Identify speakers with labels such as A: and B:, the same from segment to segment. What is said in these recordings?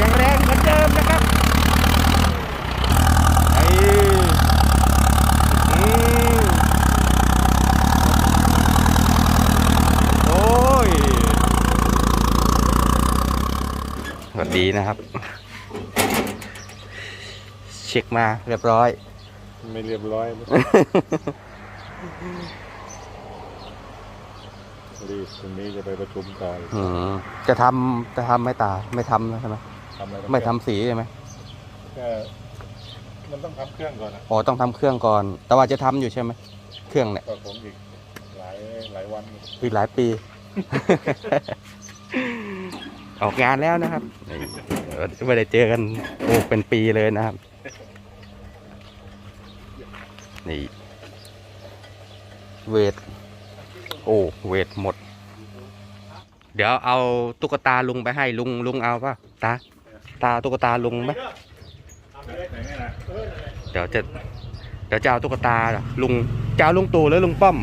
A: ยังแรงเหมือนเดิมนะครับไอ้อืมโอ้ยสวัสดีนะครับ เช็คมาเรียบร้อย
B: ไม่เรียบร้อยรีบวันนี้จะไปประชุมก่อน
A: อืมจะทำจะทำไหม่ตาไม่ทำแล้วใช่ไหม
B: ทำอะไร
A: ไม่ทำสีใช่ไหม
B: แค่มันต้องทำเครื่องก่อนนะ
A: อ๋อต้องทำเครื่องก่อน แต่ว่าจะทำอยู่ใช่ไหมเครื่องเนี่ย
B: ก็ผมอีกหลายหลายวันอยู่
A: อีกหลายปี ออกงานแล้วนะครับเออไม่ได้เจอกันโอ้เป็นปีเลยนะครับนี่เวทโอ้เวทหมด เดี๋ยวเอาตุ๊กตาลุงไปให้ลุงลุงเอาป่ะตา ตาตุ๊กตาลุงไหม
B: ไหนเนี่ยนะ
A: เดี๋ยวจะเดี๋ยวจะเอาตุ๊กตาลุงจะเอาลุงตู่หรือลุงป้อม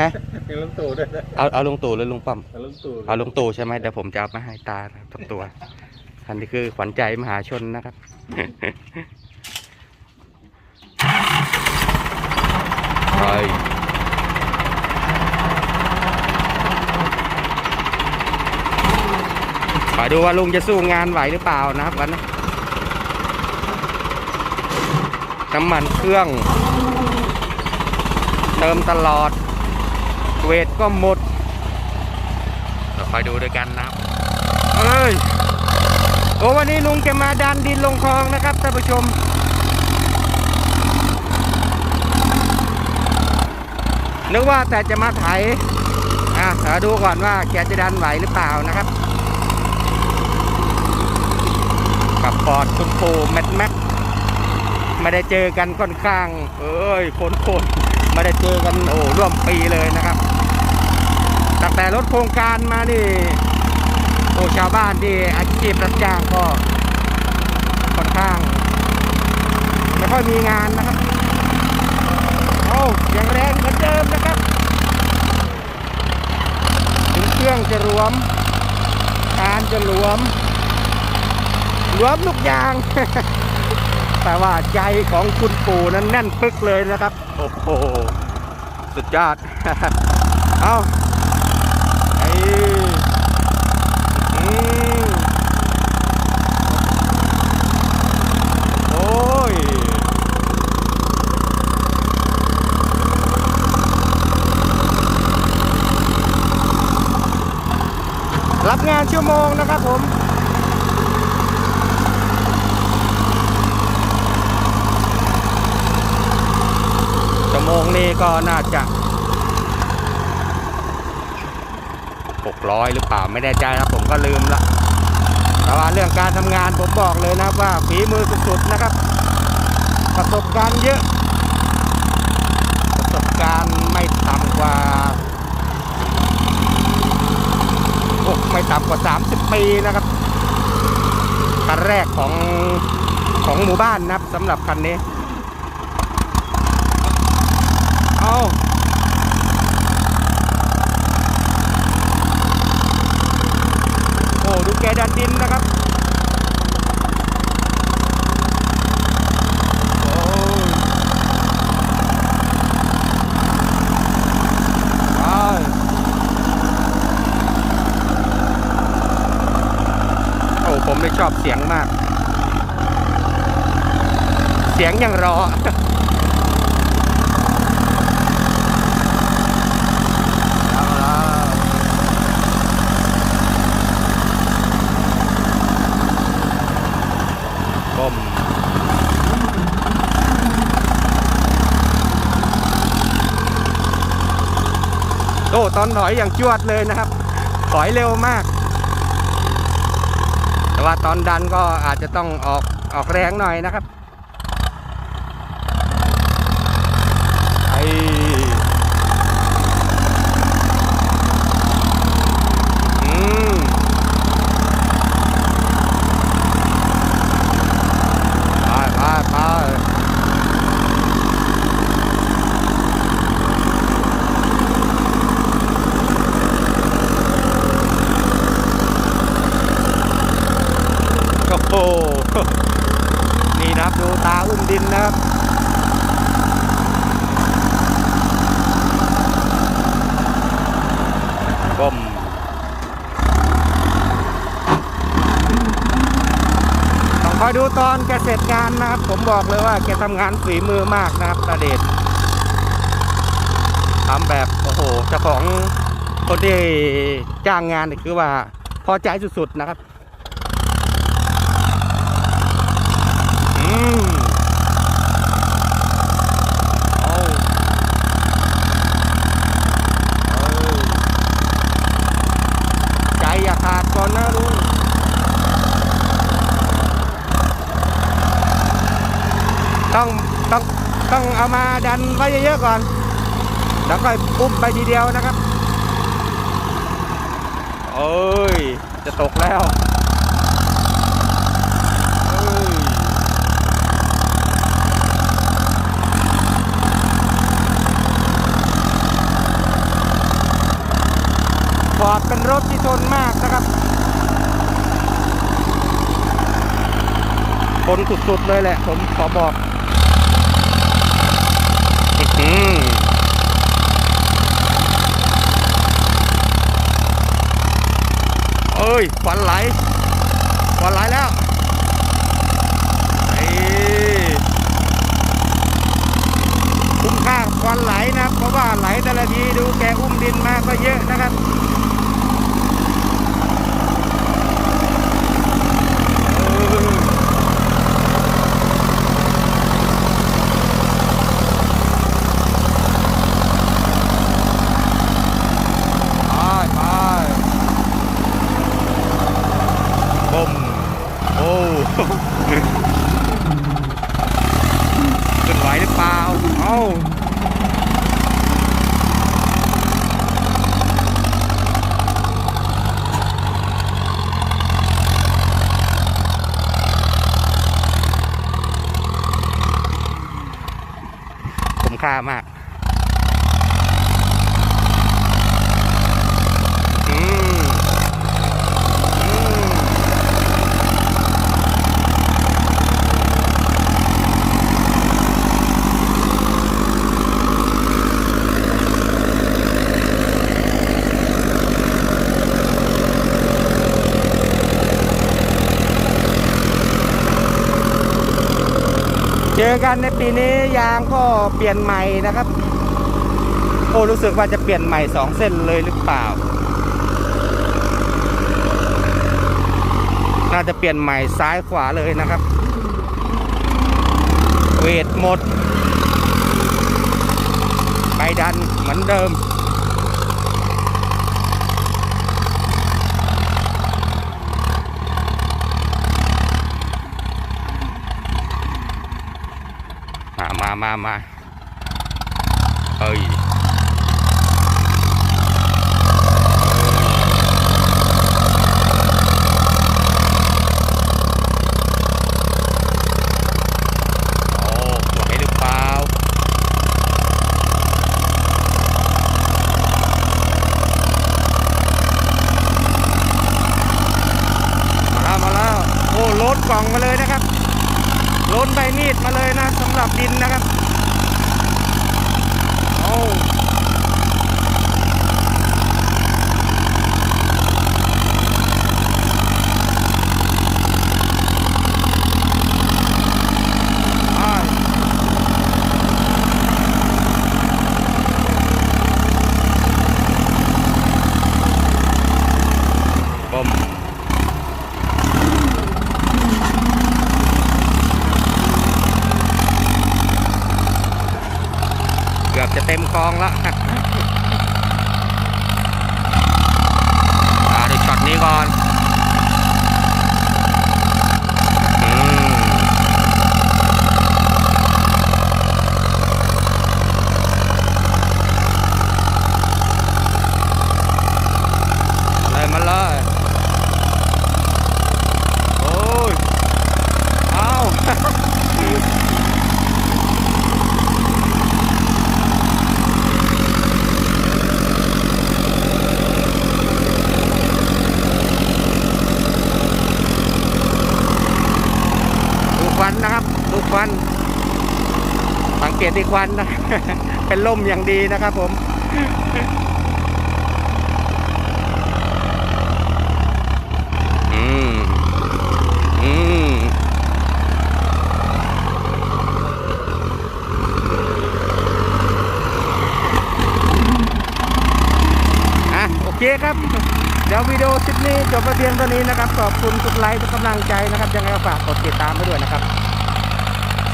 A: ฮะ
B: มีลุงตู่ด้วยนะ
A: เอาเอาลุงตู่หรือลุงป้อม
B: ลุงตู่
A: เอาลุงตู่ใช่ไหมเดี๋ยวผมจะเอามาให้ตานะครับทุกตัวอันนี้คือขวัญใจมหาชนนะครับ ไปไป ดูว่าลุงจะสู้งานไหวหรือเปล่านะครับวันนี้น้ำมันเครื่อง เติมตลอด เวทก็หมดเราคอยดูด้วยกันนะครับเอ้ยโอ้วันนี้ลุงจะมาดันดินลงคลองนะครับท่านผู้ชมนึกว่าแต่จะมาไถอะเดี๋ยวดูก่อนว่าแกจะดันไหวหรือเปล่านะครับ กับปอดคุณปูแมทแม็กไม่ได้เจอกันค่อนข้าง เอ้ยคนคนไม่ได้เจอกันโอ้ร่วมปีเลยนะครับตั้งแต่รถโครงการมานี่โอ้ชาวบ้านที่อาชีพรับจ้างก็ค่อนข้างไม่ค่อยมีงานนะครับโอ้ยังแรงเหมือนเดิมนะครับถึงเครื่องจะรวมการจะรวม รวมลูกยาง แต่ว่าใจของคุณปู่นั้นแน่นปึกเลยนะครับ โอ้โห สุดยอด เอาไอ้อืมโอ้ย รับงานชั่วโมงนะครับผม ชั่วโมงนี้ก็น่าจะ 600 หรือเปล่าไม่แน่ใจนะผมก็ลืมละแต่ว่าเรื่องการทำงานผมบอกเลยนะว่าฝีมือสุดๆนะครับ ประสบการณ์เยอะ ประสบการณ์ไม่ต่ำกว่าโอ้ไม่ต่ำกว่า 30 ปีนะครับคันแรกของของหมู่บ้านนะครับสำหรับคันนี้ เอาโอ้ดูแกดันดินนะครับโอ้ยไปโอ้ผมเลยชอบเสียงมาก เสียงยังรอ เอาละก้มโอ้ ตอนถอยอย่างจวดเลยนะครับ ถอยเร็วมาก แต่ว่าตอนดันก็อาจจะต้องออกออกแรงหน่อยนะครับ ไอ อืมไปไปไป นะครับดูตาอุ้มดินนะครับก้มต้องคอยดูตอนแกเสร็จงานนะครับ ผมบอกเลยว่าแกทำงานฝีมือมากนะครับตาเดชทำแบบโอ้โหเจ้าของคนที่จ้างงานนี่คือว่าพอใจสุดๆนะครับ อืมเอาเอาใจอย่าขาดก่ อนนะลุงต้องต้องต้องเอามาดันไว้เยอะๆก่อน แล้วก็ปุ๊บไปทีเดียวนะครับเอ้ย จะตกแล้วเอ้ยฟอร์ดเป็นรถที่ทนมากนะครับ ทนสุดๆเลยแหละ ผมขอบอกอื้อหือเอ้ยควันไหลควันไหลแล้วเอ้คุ้มค่าควันไหลนะเพราะว่าไหลแต่ละทีดูแกอุ้มดินมาก็เยอะนะครับ ไปไปบุ้มโอ้ ขึ้นไหวหรือเปล่า เอ้าคมค่ามาก อืมอืมเจ อกันในปีนี้ยางก็เปลี่ยนใหม่นะครับ โอ้รู้สึกว่าจะเปลี่ยนใหม่สองเส้นเลยหรือเปล่า น่าจะเปลี่ยนใหม่ซ้ายขวาเลยนะครับ เวทหมดใบดันเหมือนเดิม มามามามาเอ้ยโอ้ไหวหรือเปล่ามาแล้วมาแล้วโอ้โลดกล่องมาเลยนะ ครับโลดใบมีดมาเลยนะสำหรับดินนะครับ โอ้ไปบอม เกือบ จะเต็มคลองแล้วอ่าดูช็อตนี้ก่อนอืมเลยมาเลย โอ้ย เอา เควัน สังเกตที่ควันนะ เป็นล่มอย่างดีนะครับผมอืมอืมอะโอเคครับเดี๋ยววิดีโอคลิปนี้จบไปเพียงเท่านี้นะครับ ขอบคุณทุกไลค์ทุกกำลังใจนะครับยังไงก็ฝากกดติดตามให้ด้วยนะครับ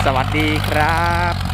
A: สวัสดีครับ